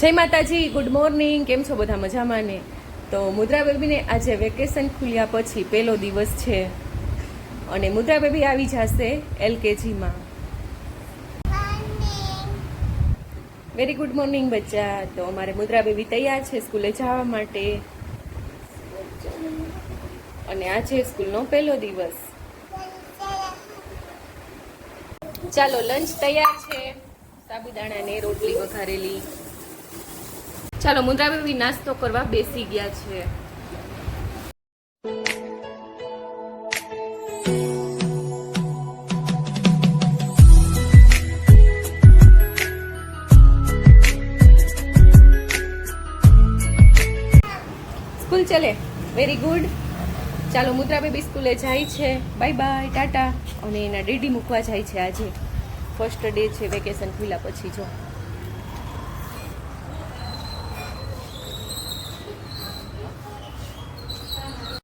જય માતાજી good morning કેમ છો બધા મજામાં ને? તો મુદ્રા બેબીને આજે વેકેશન ખુલ્યા પછી પહેલો દિવસ છે અને મુદ્રા બેબી આવી જશે એલકેજીમાં. વેરી ગુડ મોર્નિંગ બચ્ચા. તો અમારે મુદ્રા બેબી તૈયાર છે સ્કૂલે જવા માટે. અને આજે સ્કૂલનો પહેલો દિવસ. ચાલો લંચ તૈયાર છે. સાબુદાણાને રોટલી વઘારેલી. ચાલો મુદ્રા બેબી નાસ્તો કરવા બેસી ગયા છે. સ્કૂલ ચલે? વેરી ગુડ ચાલો મુદ્રા બેબી સ્કૂલે જાય છે. Bye bye tata. અને એના ડીડી મૂકવા જાય છે આજે. ફર્સ્ટ ડે છે વેકેશન ખુલ્યા પછી જો.